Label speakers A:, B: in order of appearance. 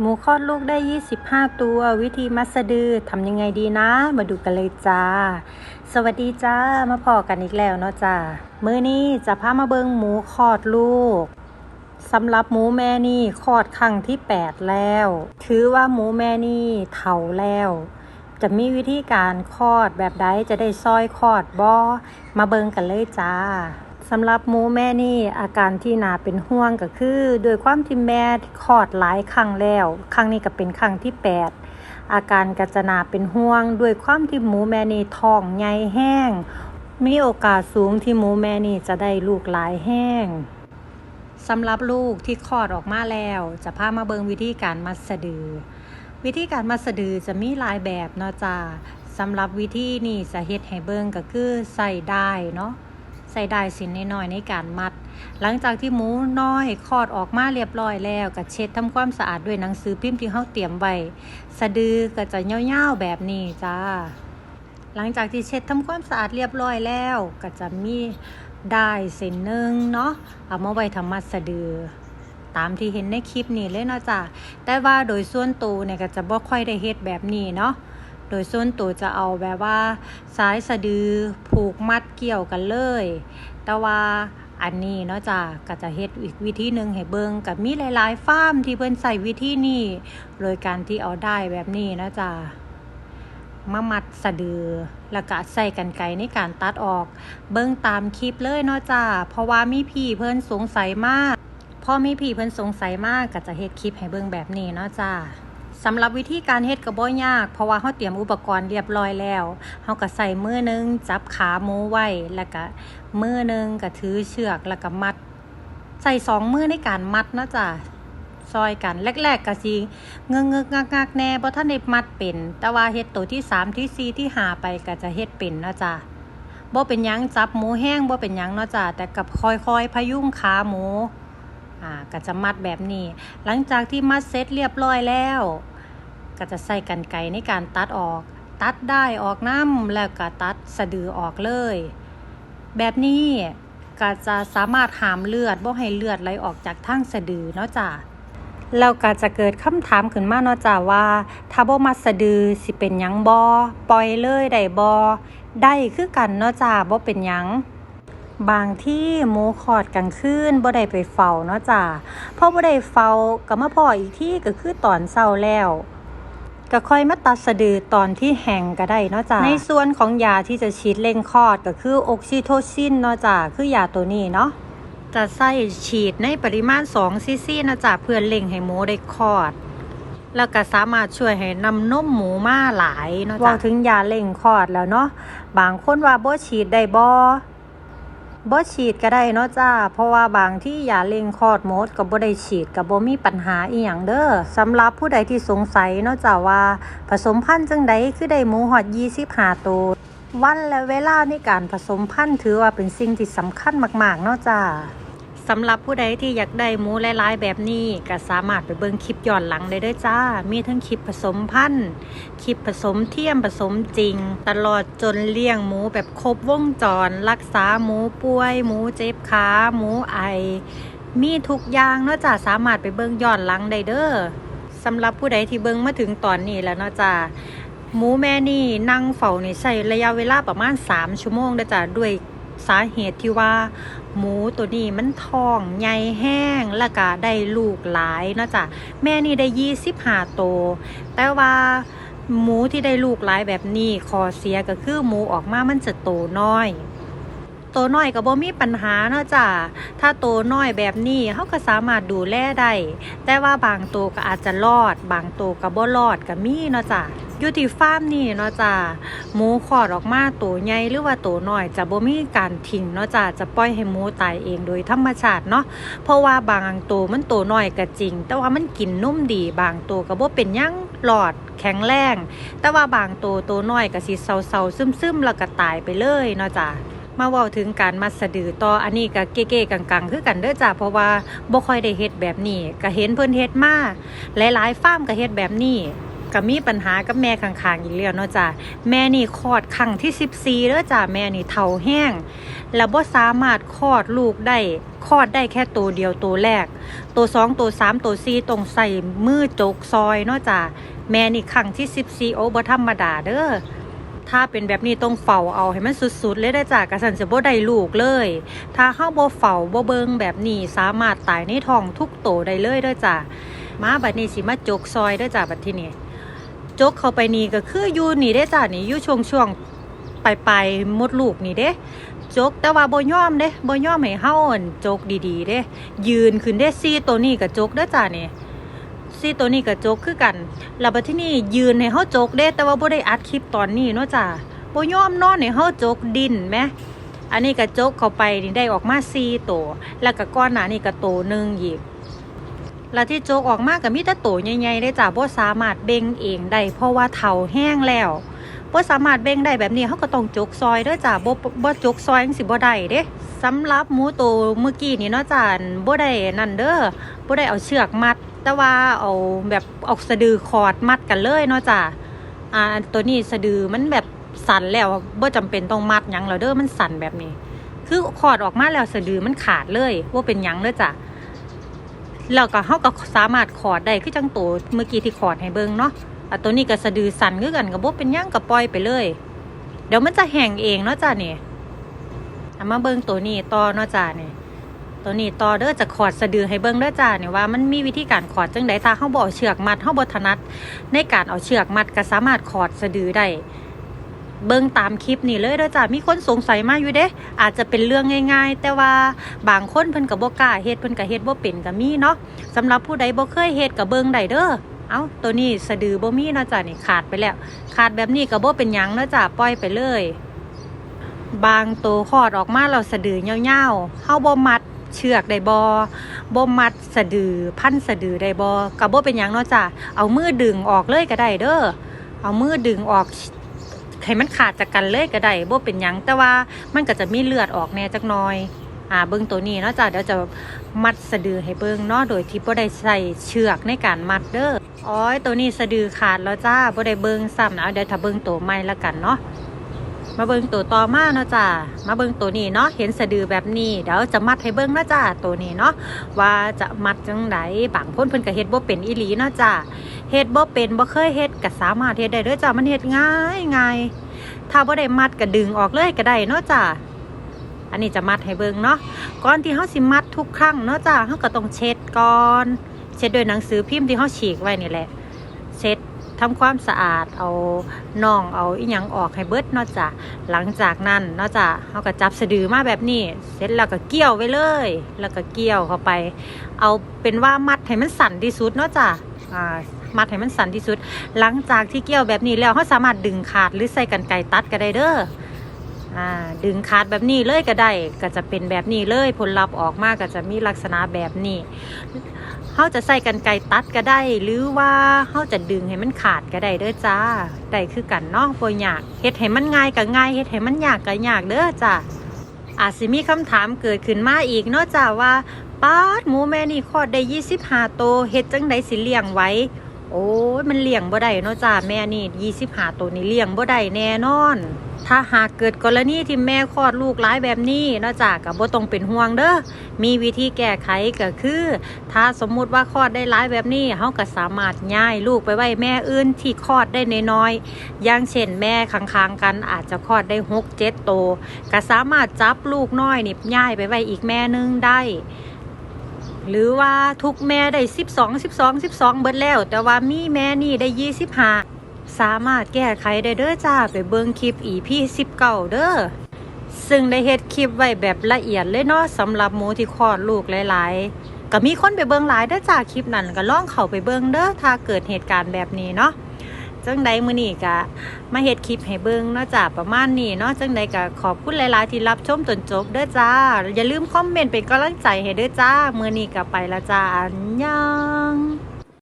A: หมูคลอดลูกได้ 25 ตัว วิธีมัสะดือทำยังไงดีนะ มาดูกันเลยจ้า สวัสดีจ้า มาพอกันอีกแล้วเนาะจ้ามื้อนี้จะพามาเบิงหมูคลอดลูกสำหรับหมูแม่นี่คลอดครั้งที่ 8 แล้ว ถือว่าหมูแม่นี่เฒ่าแล้ว จะมีวิธีการคลอดแบบใดจะได้ซอยคลอดบอมาเบิงกันเลยจ้า สำหรับหมูแม่นี่อาการที่น่าเป็นห่วงก็คือโดยความที่แม่คลอดหลายครั้งแล้ว ครั้งนี้ก็เป็นครั้งที่ 8 อาการก็จะน่าเป็นห่วง ด้วยความที่หมูแม่นี่ท้องใหญ่แห้ง มีโอกาสสูงที่หมูแม่นี่จะได้ลูกหลายแห้งสำหรับลูกที่คลอดออกมาแล้ว จะพามาเบิงวิธีการมัดสะดือ วิธีการมัดสะดือจะมีหลายแบบเนาะจ้าสำหรับวิธีนี่จะเฮ็ดให้เบิงก็คือใส่ได้เนาะ ใส่ได้สินน้อยในการมัด หลังจากที่หมูน้อยคลอดออกมาเรียบร้อยแล้วก็เช็ดทำความสะอาดด้วยหนังสือพิมพ์ที่เขาเตรียมไว้สะดือก็จะเงาๆแบบนี้จ้า หลังจากที่เช็ดทำความสะอาดเรียบร้อยแล้วก็จะมีได้เส้นหนึ่งเนาะเอามาไว้ทำมัดสะดือตามที่เห็นในคลิปนี้เลยเนาะจ้ะแต่ว่าโดยส่วนตัวเนี่ยก็จะบ่ค่อยได้เฮ็ดแบบนี้เนาะ โดยส่วนตัวจะเอาแบบว่าสายสะดือผูกมัดเกี่ยวกันเลย แต่ว่าอันนี้เนาะจ้ะก็จะเฮ็ดอีกวิธีหนึ่งให้เบิงกับมีหลายๆฟาร์มที่เพิ่นใส่วิธีนี้โดยการที่เอาได้แบบนี้นะจ้ะมามัดสะดือ แล้วก็ใส่กันไกในการตัดออก เบิ่งตามคลิปเลยเนาะจ้ะเพราะว่ามีพี่เพิ่นสงสัยมากพอมีพี่เพิ่นสงสัยมากก็จะเฮ็ดคลิปให้เบิ่งแบบนี้เนาะจ้า สำหรับวิธีการเฮ็ดก็บ่ยาก เพราะว่าเฮาเตรียมอุปกรณ์เรียบร้อยแล้วเฮาก็ใส่มือหนึงจับขาหมูไว้แล้วก็มือหนึงก็ถือเชือกแล้วก็มัด ใส่สองมือในการมัดนะจ้ะซอยกันแรกๆก็สิเงึกเงึกงักงักแน่บ่ทันได้มัดเป็น แต่ว่าเฮ็ดตัวที่สามที่สี่ที่หาไปก็จะเฮ็ดเป็นนะจ้ะบ่เป็นยังจับหมูแห้งบ่เป็นยังเนาะจ้ะแต่กับค่อยๆพยุงขาหมู อ่าก็จะมัดแบบนี้ หลังจากที่มัดเสร็จเรียบร้อยแล้ว ก็จะใส่กันไกรในการตัดออก ตัดได้ออกน้ำแล้วก็ตัดสะดือออกเลย แบบนี้ก็จะสามารถหามเลือดบ่ให้เลือดไหลออกจากทางสะดือเนาะจ้ะแล้วก็จะเกิดคำถามขึ้นมาเนาะจ้ะว่าถ้าบ่มัดสะดือสิเป็นยังบ่ปล่อยเลยได้บ่ได้คือกันเนาะจ้ะบ่เป็นยัง บางที่หมูคอดกลางคืนบ่ได้ไปเฝ้าเนาะจ้ะพอบ่ได้เฝ้าก็มาพ่ออีกที่ก็คือตอนเช้าแล้วก็ค่อยมาตัดสะดือตอนที่แห้งก็ได้เนาะจ้ะในส่วนของยาที่จะฉีดเร่งคลอดก็คือออกซิโทซินเนาะจ้ะคือยาตัวนี้เนาะจะใส่ฉีดในปริมาณ2ซีซีนะจ้ะเพื่อเร่งให้หมูได้คลอด แล้วก็สามารถช่วยให้นำนมหมูมาหลายเนาะจ้ะว่าถึงยาเร่งคลอดแล้วเนาะบางคนว่าบ่ฉีดได้บ่ บ่ฉีดก็ได้เนาะจ้า เพราะว่าบางที่ยาเล็งคลอดมดก็บ่ได้ฉีดก็บ่มีปัญหาอีหยังเด้อสำหรับผู้ใดที่สงสัยเนาะจ้าว่า ผสมพันธุ์จังใดคือได้หมูหอด25ตัววันและเวลาในการผสมพันธุ์ถือว่าเป็นสิ่งที่สำคัญมาก ๆ เนาะจ้า สำหรับผู้ใดที่อยากได้หมูหลายๆ แบบนี้ก็สามารถไปเบิ่งคลิปย้อนหลังได้ด้อจ้า มีทั้งคลิปผสมพันธุ์คลิปผสมเทียมผสมจริง ตลอดจนเลี้ยงหมูแบบครบวงจร รักษาหมูป่วย หมูเจ็บขาหมูไอ มีทุกอย่างเนาะจ้าสามารถไปเบิ่งย้อนหลังได้เด้อสำหรับผู้ใดที่เบิ่งมาถึงตอนนี้แล้วเนาะจ้าหมูแม่นี่นั่งเฝ้านี่ใช้ระยะเวลาประมาณ 3 ชั่วโมงเด้อจ้าด้วย สาเหตุที่ว่า หมูตัวนี้มันท้องใหญ่แห้งแล้วก็ได้ลูกหลายเนาะจ้ะแม่นี่ได้ยี่สิบห้าตัวแต่ว่าหมูที่ได้ลูกหลายแบบนี้ขอเสียก็คือหมูออกมามันจะโตน้อยโตน้อยก็บ่มีปัญหาเนาะจ้ะ ถ้าโตน้อยแบบนี้เขาก็สามารถดูแลได้ แต่ว่าบางตัวก็อาจจะรอด บางตัวก็บ่รอดก็มีเนาะจ้ะ อยู่ที่ฟาร์มนี่เนาะจ้ะหมูคลอดออกมาตัวใหญ่หรือว่าตัวน้อยจะบ่มีการทิ้งเนาะจ้ะจะปล่อยให้หมูตายเองโดยธรรมชาติเนาะเพราะว่าบางตัวมันตัวน้อยก็จริง แต่ว่ามันกินนุ่มดี บางตัวก็บ่เป็นยังหลอดแข็งแรง แต่ว่าบางตัวตัวน้อยก็สิเศร้าๆซึมๆแล้วก็ตายไปเลยเนาะจ้ะมาเว้าถึงการมัดสะดือต่ออันนี้ก็เก๋ๆกังๆ คือกันเด้อจ้ะเพราะว่าบ่ค่อยได้เฮ็ดแบบนี้ก็เห็นเพิ่นเฮ็ดมาหลายๆฟาร์มก็เฮ็ดแบบนี้ ก็มีปัญหากับแม่ข้างๆอีกแล้วเนาะจ้ะแม่นี่คลอดครั้งที่ 14เด้อจ้ะแม่นี่เฒ่าแห้ง แล้วบ่สามารถคลอดลูกได้คลอดได้แค่ตัวเดียวตัวแรก ตัวสองตัวสามตัวสี่ต้องใส่มือจกซอยเนาะจ้ะแม่นี่ครั้งที่ 14โอ้บ่ธรรมดาเด้อถ้าเป็นแบบนี้ต้องเฝ้าเอาให้มันสุดๆ เลยได้อจ้ะกะสันจะบ่ได้ลูกเลย ถ้าเฮาบ่เฝ้าบ่เบิงแบบนี้สามารถตายในท้องทุกโตได้เลยเด้อจ้ะมาบัดนี้สิมาจกซอยเด้อจ้ะบัดที่นี้ จกเข้าไปนี่ก็คืออยู่นี่ได้จ้ะนี่อยู่ช่วงช่วงปลายปลายมดลูกนี่เด้จกแต่ว่าบ่ยอมเด้บ่ยอมให้เฮาอั่นจกดีๆเด้ยืนขึ้นได้ซี่ตัวนี้ก็จกเด้อจ้ะนี่ซี่ตัวนี้ก็จกคือกันแล้วบัดที่นี่ยืนให้เฮาจกเด้แต่ว่าบ่ได้อัดคลิปตอนนี้เนาะจ้ะบ่ยอมนอนให้เฮาจกดินแหมอันนี้ก็จกเข้าไปนี่ได้ออกมาซี่ตัวแล้วก็ก้อนหนานี่ก็โตหนึ่งอีก แล้วที่โจกออกมาก็มีแต่โตใหญ่ๆได้จ้ะบ่สามารถเบ่งเองได้เพราะว่าเฒ่าแห้งแล้วบ่สามารถเบ่งได้แบบนี้เขาก็ต้องจกซอยเด้อจ้ะบ่บ่จกซอยจังสิบ่ได้เด้สำหรับหมูโตเมื่อกี้นี่เนาะจ้ะบ่ได้นั่นเด้อบ่ได้เอาเชือกมัด แต่ว่าเอาแบบเอาสะดือคอร์ดมัดกันเลยเนาะจ้ะอ่าตัวนี้สะดือมันแบบสั่นแล้วบ่จำเป็นต้องมัดหยังแล้วเด้อมันสั่นแบบนี้ คือคอร์ดออกมาแล้วสะดือมันขาดเลยว่าเป็นหยังเด้อจ้ะ แล้วก็เฮาก็สามารถขอดได้คือจังโตเมื่อกี้ที่ขอดให้เบิ่งเนาะอะตัวนี้ก็สะดือสั่นคือกันก็บ่เป็นหยังก็ปล่อยไปเลย เดี๋ยวมันจะแห้งเองเนาะจ้ะนี่เอามาเบิ่งตัวนี้ต่อเนาะจ้ะนี่ตัวนี้ต่อเด้อจะขอดสะดือให้เบิ่งเด้อจ้ะนี่ยว่ามันมีวิธีการขอดจังไดถ้าเฮาบ่เอาเชือกมัดเฮาบ่ถนัดในการเอาเชือกมัดก็สามารถขอดสะดือได้ เบิ่งตามคลิปนี่เลยเด้อจ้ะมีคนสงสัยมาอยู่เด้ อาจจะเป็นเรื่องง่าย ๆ แต่ว่าบางคนเพิ่นก็บ่กล้าเฮ็ดเพิ่นก็เฮ็ดบ่เป็นก็มีเนาะสำหรับผู้ใดบ่เคยเฮ็ดก็เบิ่งได้เด้อเอ้าตัวนี้สะดือบ่มีเนาะจ้ะนี่ขาดไปแล้ว ขาดแบบนี้ก็บ่เป็นหยังเนาะจ้ะปล่อยไปเลย บางตัวคลอดออกมาแล้วสะดือยาวๆเฮาบ่มัดเชือกได้บ่บ่มัดสะดือพันสะดือได้บ่ก็บ่เป็นหยังเนาะจ้ะเอามือดึงออกเลยก็ได้เด้อเอามือดึงออก ให้มันขาดจากกันเลยก็ได้บ่เป็นหยังแต่ว่ามันก็จะมีเลือดออกแน่จักหน่อย อ่าเบิ้งตัวนี้เนาะจ้ะเดี๋ยวจะมัดสะดือให้เบิ้งเนาะโดยที่บ่ได้ใส่เชือกในการมัดเด้ออ๋อยตัวนี้สะดือขาดแล้วจ้าบ่ได้เบิ้งซ้ำนะเดี๋ยวถ้าเบิ้งตัวใหม่ละกันเนาะ มาเบิ่งตัวต่อมาเนาะจ้ามาเบิ่งตัวนี้เนาะเห็นสะดือแบบนี้เดี๋ยวจะมัดให้เบิ่งเนาะจ้าตัวนี้เนาะว่าจะมัดจังไดบางคนเพิ่นก็เฮ็ดบ่เป็นอีหลีเนาะจ้าเฮ็ดบ่เป็นบ่เคยเฮ็ดก็สามารถเฮ็ดได้เด้อจ้ามันเฮ็ดง่ายง่ายถ้าบ่ได้มัดก็ดึงออกเลยก็ได้เนาะจ้าอันนี้จะมัดให้เบิ่งเนาะก่อนที่เฮาสิมัดทุกครั้งเนาะจ้าเฮาก็ต้องเช็ดก่อน เช็ดด้วยหนังสือพิมพ์ที่เฮาฉีกไว้นี่แหละ เช็ด ทำความสะอาดเอาน่องเอาอีหยังออกให้เบิดนาะจ้ะหลังจากนั้นนาะจ้ะเฮาก็จับสะดือมาแบบนี้ เสร็จแล้วก็เกี่ยวไว้เลย แล้วก็เกี่ยวเข้าไป เอาเป็นว่ามัดให้มันสั่นที่สุดนาะจ้ะอ่ามัดให้มันสั่นที่สุด หลังจากที่เกี่ยวแบบนี้แล้วเฮาสามารถดึงขาดหรือใส่กันไกตัดก็ได้เด้อดึงขาดแบบนี้เลยก็ได้ก็จะเป็นแบบนี้เลยผลลัพธ์ออกมาก็จะมีลักษณะแบบนี้ เขาจะใส่กันไกตัดก็ได้ หรือว่าเขาจะดึงให้มันขาดก็ได้เด้อจ้าได้คือกันเนาะบ่ยากเฮ็ดให้มันง่ายก็ง่ายเฮ็ดให้มันยากก็ยากเด้อจ้าอาจสิมีคำถามเกิดขึ้นมาอีกเนาะจ้าว่าป้าดหมูแม่นี่คลอดได้25โตเฮ็ดจังไดสิเลี้ยงไว้ โอ้ยมันเลี้ยงบ่ได้เนาะจ้าแม่นี่25ตัวนี่เลี้ยงบ่ได้แน่นอน ถ้าหากเกิดกรณีที่แม่คลอดลูกร้ายแบบนี้นาะจ้าก็บ่ต้องเป็นห่วงเด้อ มีวิธีแก้ไขก็คือ ถ้าสมมุติว่าคลอดได้ร้ายแบบนี้เฮาก็สามารถย้ายลูกไปไว้แม่อื่นที่คลอดได้น้อยๆอย่างเช่นแม่ข้างๆกันอาจจะคลอดได้6 7โตก็สามารถจับลูกน้อยนี่ย้ายไปไว้อีกแม่นึงได้หรือว่าทุกแม่ได้ 12 12 12 เบิดแล้ว แต่ว่ามีแม่นี่ได้ 25 สามารถแก้ไขได้เด้อจ้าไปเบิ่งคลิป EP 19เด้อซึ่งได้เฮ็ดคลิปไว้แบบละเอียดเลยเนาะสำหรับหมูที่คลอดลูกหลายๆ ก็มีคนไปเบิ่งหลายเด้อจ้าคลิปนั้นก็ล่องเข้าไปเบิ่งเด้อถ้าเกิดเหตุการณ์แบบนี้เนาะจังใดมื้อนี้ก็มาเฮ็ดคลิปให้เบิ่งเนาะจ้าประมาณนี้เนาะจังใดก็ขอบคุณหลายๆที่รับชมจนจบเด้อจ้าอย่าลืมคอมเมนต์เป็นกำลังใจให้เด้อจ้ามื้อนี้ก็ไปละจ้าอันยอง